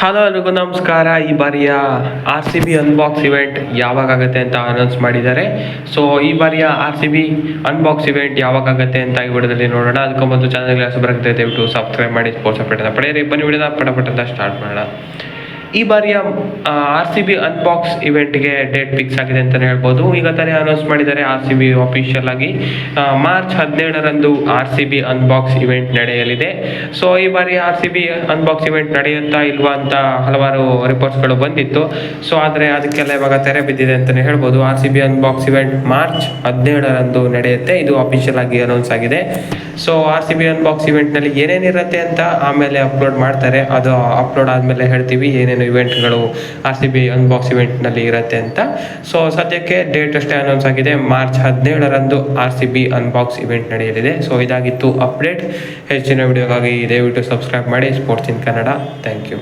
Hello ಎಲ್ರಿಗೂ ನಮಸ್ಕಾರ. ಈ ಬಾರಿಯ R C B unbox event ಯಾವಾಗ ಆಗುತ್ತೆ ಅಂತ ಅನೌನ್ಸ್ ಮಾಡಿದ್ದಾರೆ. ಸೊ ಈ ಬಾರಿಯ R C B unbox event ಯಾವಾಗ ಆಗುತ್ತೆ ಅಂತ ಈ ವಿಡಿಯೋದಲ್ಲಿ ನೋಡೋಣ. ಅದಕ್ಕೆ ಮೊದಲು ಚಾನಲ್ಗೆ ಬರುತ್ತೆ ದಯವಿಟ್ಟು ಸಬ್ಸ್ಕ್ರೈಬ್ ಮಾಡಿ ಸ್ಪೋರ್ಟ್ಸ್ ಅಪ್ಡೇಟ್ನ ಪಡೆಯಿರಿ. ಬನ್ನಿ, ವಿಡಿಯೋನ ಪಟ ಪಟ ಅಂತ ಸ್ಟಾರ್ಟ್ ಮಾಡೋಣ. ಈ ಬಾರಿಯ ಆರ್ ಸಿ ಬಿ ಅನ್ಬಾಕ್ಸ್ ಇವೆಂಟ್ಗೆ ಡೇಟ್ ಫಿಕ್ಸ್ ಆಗಿದೆ ಅಂತಲೇ ಹೇಳ್ಬೋದು. ಈಗ ತಾನೇ ಅನೌನ್ಸ್ ಮಾಡಿದ್ದಾರೆ ಆರ್ ಸಿ ಬಿ ಅಫಿಷಿಯಲ್ ಆಗಿ. March ಹದಿನೇಳರಂದು R C B unbox event ನಡೆಯಲಿದೆ. ಸೊ ಈ ಬಾರಿ R C B unbox event ನಡೆಯುತ್ತಾ ಇಲ್ವಾ ಅಂತ ಹಲವಾರು ರಿಪೋರ್ಟ್ಸ್ಗಳು ಬಂದಿತ್ತು. ಸೊ ಆದರೆ ಅದಕ್ಕೆಲ್ಲ ಇವಾಗ ತೆರೆ ಬಿದ್ದಿದೆ ಅಂತಲೇ ಹೇಳ್ಬೋದು. R C B unbox event March ಹದಿನೇಳರಂದು ನಡೆಯುತ್ತೆ. ಇದು ಅಫಿಷಿಯಲ್ ಆಗಿ ಅನೌನ್ಸ್ ಆಗಿದೆ. So R C B unbox ಇವೆಂಟ್ನಲ್ಲಿ ಏನೇನಿರುತ್ತೆ ಅಂತ ಆಮೇಲೆ ಅಪ್ಲೋಡ್ ಮಾಡ್ತಾರೆ. ಅದು ಅಪ್ಲೋಡ್ ಆದಮೇಲೆ ಹೇಳ್ತೀವಿ ಏನೇನು ಇವೆಂಟ್ಗಳು ಆರ್ ಸಿ ಬಿ ಅನ್ಬಾಕ್ಸ್ ಇವೆಂಟ್ನಲ್ಲಿ ಇರುತ್ತೆ ಅಂತ. ಸೊ ಸದ್ಯಕ್ಕೆ ಡೇಟ್ ಅಷ್ಟೇ ಅನೌನ್ಸ್ ಆಗಿದೆ. March ಹದಿನೇಳರಂದು R C B unbox event ನಡೆಯಲಿದೆ. ಸೊ ಇದಾಗಿತ್ತು ಅಪ್ಡೇಟ್ ಹೆಚ್ಚಿನ ವಿಡಿಯೋಗಾಗಿ ದಯವಿಟ್ಟು ಸಬ್ಸ್ಕ್ರೈಬ್ ಮಾಡಿ. Sports in Kannada thank you